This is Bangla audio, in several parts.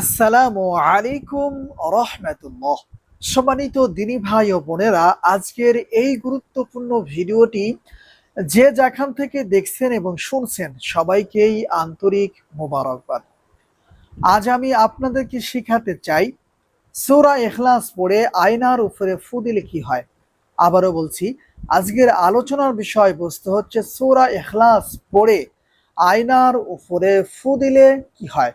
আসসালামু আলাইকুম রহমতুল্লাহ। সম্মানিত দিনী ভাই ও বোনেরা, আজকের এই গুরুত্বপূর্ণ ভিডিওটি যে যেখান থেকে দেখছেন এবং শুনছেন, সবাইকেই আন্তরিক মোবারকবাদ। আজ আমি আপনাদেরকে শিখাতে চাই, সূরা এখলাস পড়ে আয়নার উপরে ফু দিলে কি হয়? আবারও বলছি, আজকের আলোচনার বিষয়বস্তু হচ্ছে সূরা এখলাস পড়ে আয়নার উপরে ফু দিলে কি হয়?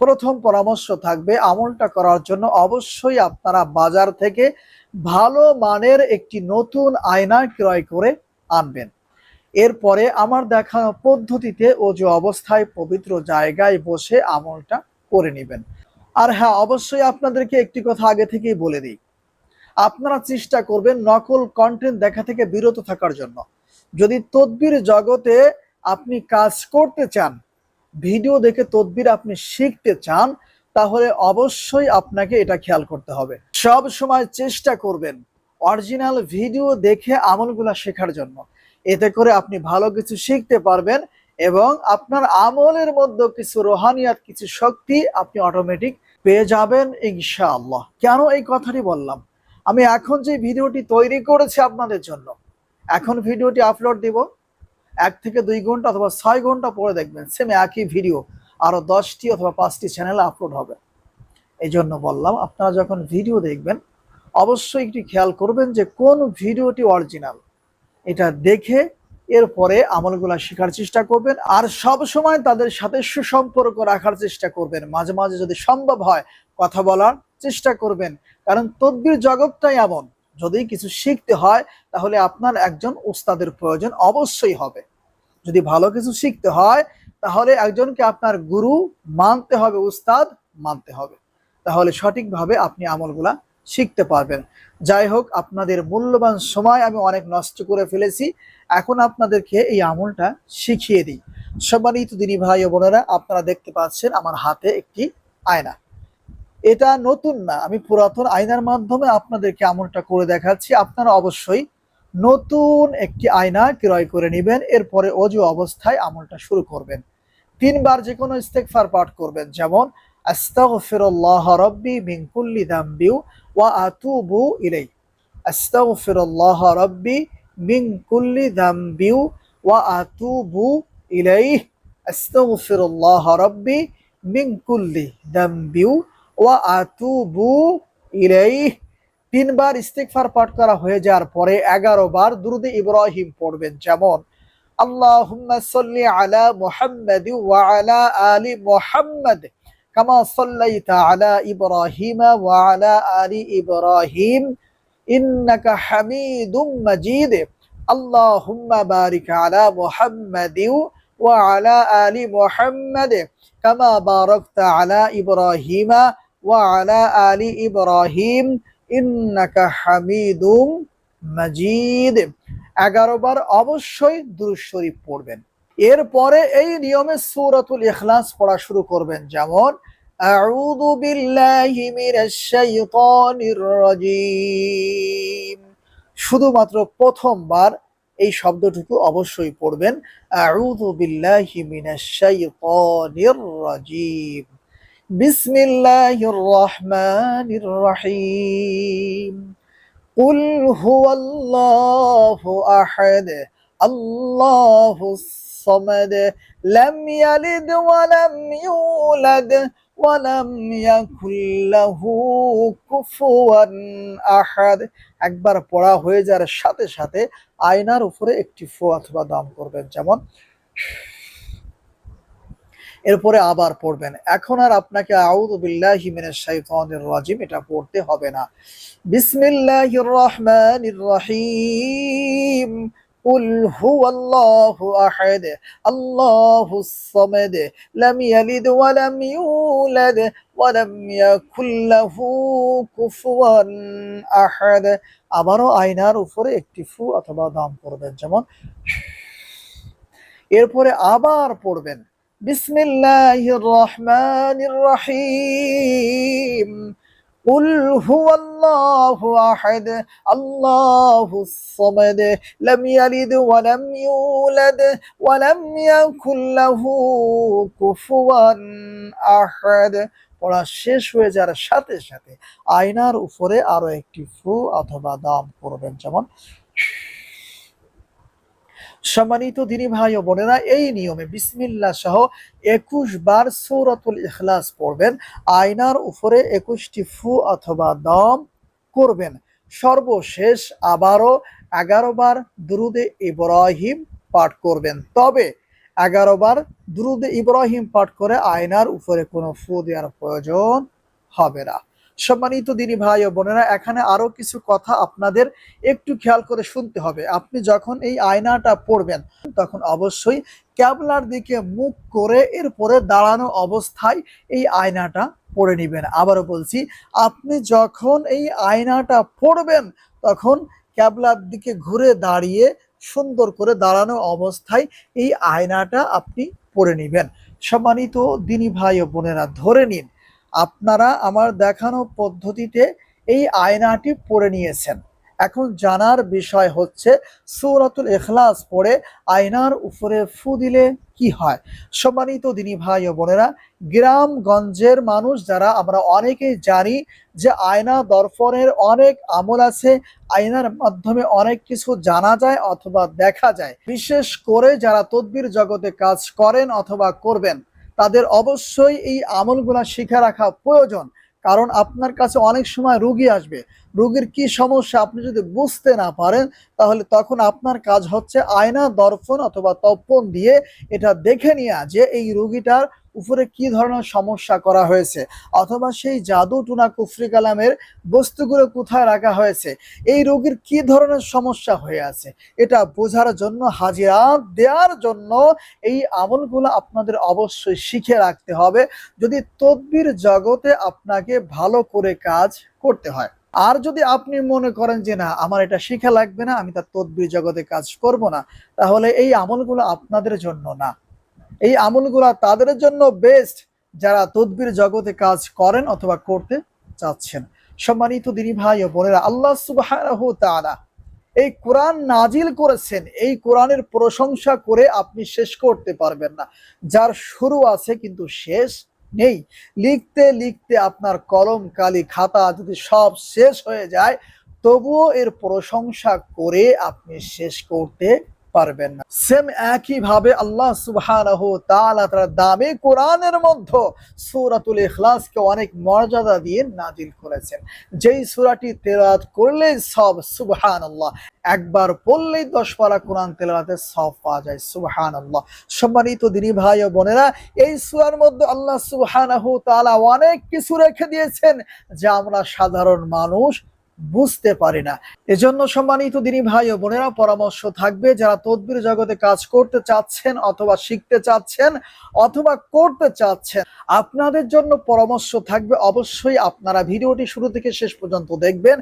প্রথম পরামর্শ থাকবে আমলটা করার জন্য। অবশ্যই আপনারা বাজার থেকে ভালো মানের একটি নতুন আয়না ক্রয় করে আনবেন। এরপরে আমার দেখা পদ্ধতিতে ও যে অবস্থায় পবিত্র জায়গায় বসে আমলটা করে নেবেন। আর হ্যাঁ অবশ্যই আপনাদেরকে একটি কথা আগে থেকেই বলে দিই। আপনারা চেষ্টা করবেন নকল কন্টেন্ট দেখা থেকে বিরত থাকার জন্য। যদি তদবির জগতে আপনি কাজ করতে চান ভিডিও দেখে তদবির আপনি শিখতে চান, তাহলে অবশ্যই আপনাকে এটা খেয়াল করতে হবে। সব সময় চেষ্টা করবেন অরিজিনাল ভিডিও দেখে আমলগুলা শেখার জন্য। এতে করে আপনি ভালো কিছু শিখতে পারবেন এবং আপনার আমলের মধ্যে কিছু রোহানিয়াত কিছু শক্তি আপনি অটোমেটিক পেয়ে যাবেন ইনশাআল্লাহ। কেন এই কথাটি বললাম? আমি এখন যে ভিডিওটি তৈরি করেছি আপনাদের জন্য, এখন ভিডিওটি আপলোড দিব। এক থেকে দুই ঘণ্টা অথবা ছয় ঘণ্টা পরে দেখবেন সেম একই ভিডিও আরও দশটি অথবা পাঁচটি চ্যানেলে আপলোড হবে। এই জন্য বললাম, আপনারা যখন ভিডিও দেখবেন, অবশ্যই একটি খেয়াল করবেন যে কোন ভিডিওটি অরিজিনাল এটা দেখে এরপরে আমলগুলা শেখার চেষ্টা করবেন আর সব সময় তাদের সাথে সুসম্পর্ক রাখার চেষ্টা করবেন। মাঝে মাঝে যদি সম্ভব হয় কথা বলার চেষ্টা করবেন, কারণ তদ্বির জগৎটাই এমন। যদি কিছু শিখতে হয়, তাহলে আপনার একজন উস্তাদের প্রয়োজন অবশ্যই হবে। যদি ভালো কিছু শিখতে হয়, তাহলে একজনকে আপনার গুরু মানতে হবে, উস্তাদ মানতে হবে। তাহলে সঠিকভাবে আপনি আমলগুলা শিখতে পারবেন। যাই হোক, আপনাদের মূল্যবান সময় আমি অনেক নষ্ট করে ফেলেছি। এখন আপনাদেরকে এই আমলটা শিখিয়ে দিই। সম্মানিত দিনী ভাই ও বোনেরা, আপনারা দেখতে পাচ্ছেন আমার হাতে একটি আয়না। এটা নতুন না। আমি পুরাতন আয়নার মাধ্যমে আপনাদেরকে আমলটা করে দেখাচ্ছি। আপনারা অবশ্যই নতুন একটি আয়না ক্রয় করে নেবেন, এরপরে অজু অবস্থায় আমলটা শুরু করবেন। তিনবার যে কোনো ইস্তেকফার পাঠ করবেন, যেমন, আস্তাগফিরুল্লাহ রাব্বি মিন কুল্লি যামবি ওয়া আতুবু ইলাই ওয়া ওয়া আতুবু ইলাইহি। তিনবার ইস্তিগফার পাঠ করা হয়ে যাওয়ার পরে এগারো বার দুরুদে ইব্রাহিম পড়বেন। যেমন, আল্লাহুম্মা সাল্লি আলা মুহাম্মাদ ওয়া আলা আলি মুহাম্মাদ কামা সাল্লাইতা আলা ইব্রাহিম ওয়া আলা আলি ইব্রাহিম। ইন্নাকা হামিদুম মাজিদ। আল্লাহুম্মা বারিক আলা মুহাম্মাদ ওয়া আলা আলি মুহাম্মাদ কামা বারাকতা আলা ইব্রাহিম। আলা আলি ইব্রাহিম ইন্নাকা হামিদুম মাজিদ এগারো বার অবশ্যই দুরূদ শরীফ পড়বেন। এরপরে এই নিয়মে সূরাতুল ইখলাস পড়া শুরু করবেন। যেমন, আউযু বিল্লাহি মিনাশ শাইতানির রাজীম। শুধুমাত্র প্রথমবার এই শব্দটুকু অবশ্যই পড়বেন। আউযু বিল্লাহি মিনাশ শাইতানির রাজীম। بسم الله الرحمن الرحيم قل هو الله احد الله الصمد لم يلد ولم يولد ولم يكن له كفوا احد একবার পড়া হয়ে যাওয়ার সাথে সাথে আয়নার উপরে একটি ফু অথবা দাম করবেন যেমন এরপরে আবার পড়বেন এখন আর আপনাকে আউযু বিল্লাহি মিনাশ শাইতানির রাজিম এটা পড়তে হবে না বিসমিল্লাহির রহমানির রহিম قل هو الله أحد الله الصمد لم يلد ولم يولد ولم يكن له كفوا أحد আবারও আয়নার উপরে একটি ফু অথবা দাম করবেন যেমন এরপরে আবার পড়বেন বিসমিল্লাহির রহমানির রহিম قل هو الله أحد الله الصمد لم يلد ولم يولد ولم يكن له كفوا أحد পড়া শেষ হয়ে যাওয়ার সাথে সাথে আয়নার উপরে আরো একটি ফু অথবা দাম করবেন যেমন সম্মানিত দিনী ভাই ও বোনেরা, এই নিয়মে বিসমিল্লা সহ একুশ বার সৌরাতুল ইখলাস পড়বেন। আয়নার উপরে একুশটি ফু অথবা দম করবেন। সর্বশেষ আবারও এগারো বার দুরুদে ইব্রাহিম পাঠ করবেন। তবে এগারো বার দুরুদে ইব্রাহিম পাঠ করে আয়নার উপরে কোনো ফু দেওয়ার প্রয়োজন হবে না। সম্মানিত দিনী ভাই ও বোনেরা, এখানে আরও কিছু কথা আপনাদের একটু খেয়াল করে শুনতে হবে। আপনি যখন এই আয়নাটা পড়বেন, তখন অবশ্যই ক্যাবলার দিকে মুখ করে এরপরে দাঁড়ানো অবস্থায় এই আয়নাটা পড়ে নেবেন। আবারও বলছি, আপনি যখন এই আয়নাটা পড়বেন, তখন ক্যাবলার দিকে ঘুরে দাঁড়িয়ে সুন্দর করে দাঁড়ানো অবস্থায় এই আয়নাটা আপনি পড়ে নেবেন। সম্মানিত দিনী ভাই ও বোনেরা, ধরে নিন আপনারা আমার দেখানো পদ্ধতিতে এই আয়নাটি পড়ে নিয়েছেন। এখন জানার বিষয় হচ্ছে, সূরাতুল এখলাস পড়ে আয়নার উপরে ফু দিলে কি হয়? সম্মানিত দিনী ভাই ও বোনেরা, গ্রামগঞ্জের মানুষ যারা, আমরা অনেকেই জানি যে আয়না দর্পণের অনেক আমল আছে, আয়নার মাধ্যমে অনেক কিছু জানা যায় অথবা দেখা যায়। বিশেষ করে যারা তদবির জগতে কাজ করেন অথবা করবেন তাদের অবশ্যই এই আমলগুলা শিখে রাখা প্রয়োজন। কারণ আপনার কাছে অনেক সময় রুগী আসবে। রুগীর কি সমস্যা আপনি যদি বুঝতে না পারেন, তাহলে তখন আপনার কাজ হচ্ছে আয়না, দর্পণ অথবা তপন দিয়ে এটা দেখে নেওয়া যে এই রুগীটার উপরে কি ধরনের সমস্যা করা হয়েছে? অথবা সেই জাদু টুনা কুফরি কালামের বস্তুগুলো কোথায় রাখা হয়েছে? এই রোগীর কি ধরনের সমস্যা হয়ে আছে? এটা বোঝার জন্য, হাজিরা দেওয়ার জন্য এই আমলগুলো আপনাদের অবশ্যই শিখে রাখতে হবে। যদি তদবির জগতে আপনাকে ভালো করে কাজ করতে হয়। আর যদি আপনি মনে করেন যে, না, আমার এটা শিখা লাগবে না, আমি তার তদবির জগতে কাজ করব না, তাহলে এই আমলগুলো আপনাদের জন্য না। এই আমলগুলো তাদের জন্য বেস্ট যারা তদবির জগতে কাজ করেন অথবা করতে চাচ্ছেন। সম্মানিত দিনী ভাই ও বোনেরা, আল্লাহ তাআলা এই কোরআন নাজিল করেছেন, এই কোরআনের প্রশংসা করে আপনি শেষ করতে পারবেন না। যার শুরু আছে কিন্তু শেষ নেই। লিখতে লিখতে আপনার কলম, কালি, খাতা যদি সব শেষ হয়ে যায়, তবুও এর প্রশংসা করে আপনি শেষ করতে পারবেন না। সেম একই ভাবে আল্লাহ তাআলা তার দামি কোরআনের মধ্যে সূরাতুল ইখলাসকে অনেক মর্যাদা দিয়ে নাজিল করেছেন। যেই সুরাটি তেলাওয়াত করলেই সব সুবহানাল্লাহ। একবার পড়লেই দশ পারা কোরআন তেলাতে সব পাওয়া যায় সুবহান আল্লাহ সম্মানিত দিনী ভাই ও বোনেরা, এই সূরার মধ্যে আল্লাহ সুবহানাহু তাআলা অনেক কিছু রেখে দিয়েছেন যা আমরা সাধারণ মানুষ বুঝতে পারি না। এজন্য সম্মানিত দিনী ভাই ও বোনেরা, পরামর্শ থাকবে যারা তদবির জগতে কাজ করতে চাচ্ছেন অথবা শিখতে চাচ্ছেন অথবা করতে চাচ্ছেন, আপনাদের জন্য পরামর্শ থাকবে। অবশ্যই আপনারা ভিডিওটি শুরু থেকে শেষ পর্যন্ত দেখবেন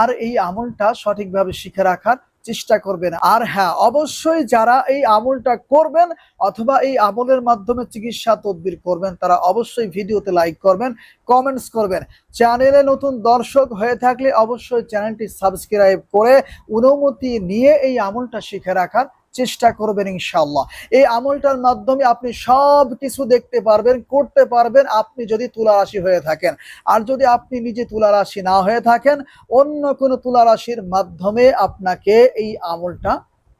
আর এই আমলটা সঠিকভাবে শিখে রাখার চেষ্টা করবেন। আর হ্যাঁ অবশ্যই যারা এই আমলটা করবেন অথবা এই আমলের মাধ্যমে চিকিৎসা তদবির করবেন, তারা অবশ্যই ভিডিওতে লাইক করবেন কমেন্টস করবেন। চ্যানেলে নতুন দর্শক হয়ে থাকলে অবশ্যই চ্যানেলটি সাবস্ক্রাইব করে অনুমতি নিয়ে এই আমলটা শিখে রাখার চেষ্টা করবেন ইনশাল্লাহ এই আমলটার মাধ্যমে আপনি সব কিছু দেখতে পারবেন, করতে পারবেন, আপনি যদি তুলা রাশি হয়ে থাকেন। আর যদি আপনি নিজে তুলা রাশি না হয়ে থাকেন, অন্য কোনো তুলা রাশির মাধ্যমে আপনাকে এই আমলটা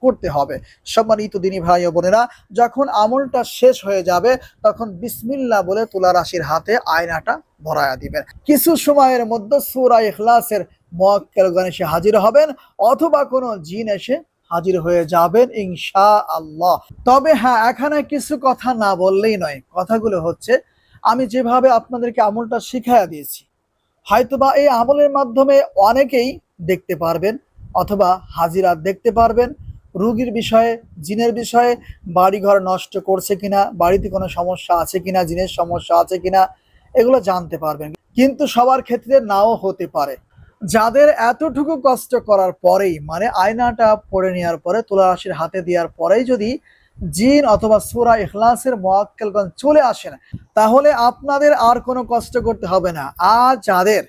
করতে হবে। সম্মানিত দিনী ভাই ও বোনেরা, যখন আমলটা শেষ হয়ে যাবে, তখন বিসমিল্লা বলে তুলা রাশির হাতে আয়নাটা ভরায়া দিবেন। কিছু সময়ের মধ্যে সুরা ইখলাসের মোয়াক্কেল গণেশে হাজির হবেন, অথবা কোনো জিন এসে হাজির হয়ে যাবেন ইনশা আল্লাহ তবে হ্যাঁ এখানে কিছু কথা না বললেই নয়। কথাগুলো হচ্ছে, আমি যেভাবে আপনাদেরকে আমলটা শিখাইয়া দিয়েছি, হয়তোবা এই আমলের মাধ্যমে অনেকেই দেখতে পারবেন অথবা হাজিরা দেখতে পারবেন। রুগীর বিষয়ে, জিনের বিষয়ে বাড়ি ঘর নষ্ট করছে কিনা, বাড়িতে কোনো সমস্যা আছে কিনা, জিনের সমস্যা আছে কিনা, এগুলো জানতে পারবেন। কিন্তু সবার ক্ষেত্রে নাও হতে পারে। যাদের এতটুকু কষ্ট করার পরেই মানে আয়নাটা পড়ে নেওয়ার পরে তুলা রাশির হাতে দেওয়ার পরেই যদি জিন অথবা সুরা ইখলাসের মোয়াক্কেলগণ চলে আসেন তাহলে আপনাদের আর কোনো কষ্ট করতে হবে না। আর যাদের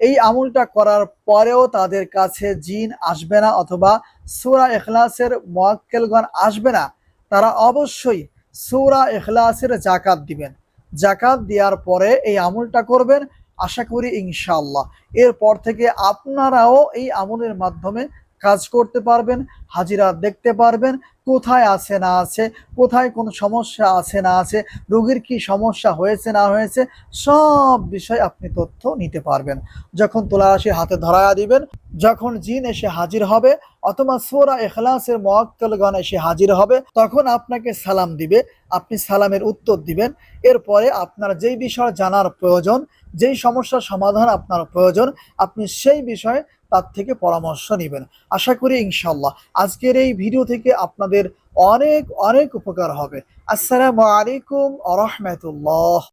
এই আমলটা করার পরেও তাদের কাছে জিন আসবে না অথবা সুরা এখলাসের মোয়াক্কেলগণ আসবে না, তারা অবশ্যই সুরা এখলাসের জাকাত দিবেন। জাকাত দেওয়ার পরে এই আমলটা করবেন আশা করি ইনশাআল্লাহ। এরপর থেকে আপনারাও এই আমলের মাধ্যমে কাজ করতে পারবেন, হাজিরা দেখতে পারবেন, কোথায় আছে না আছে, কোথায় কোন সমস্যা আছে না আছে, রোগীর কি সমস্যা হয়েছে না হয়েছে, সব বিষয় আপনি তথ্য নিতে পারবেন। যখন তোলা তুলারাশির হাতে ধরায়া দিবেন, যখন জিন এসে হাজির হবে, অথবা সোরা এখলাসের মক্কলগণ এসে হাজির হবে, তখন আপনাকে সালাম দিবে, আপনি সালামের উত্তর দিবেন। এরপরে আপনার যেই বিষয় জানার প্রয়োজন, যেই সমস্যার সমাধান আপনার প্রয়োজন, আপনি সেই বিষয়ে তার থেকে পরামর্শ নেবেন। আশা করি ইনশাল্লাহ আজকের এই ভিডিও থেকে আপনাদের অনেক অনেক উপকার হবে। আসসালামু আলাইকুম আ রহমতুল্লাহ।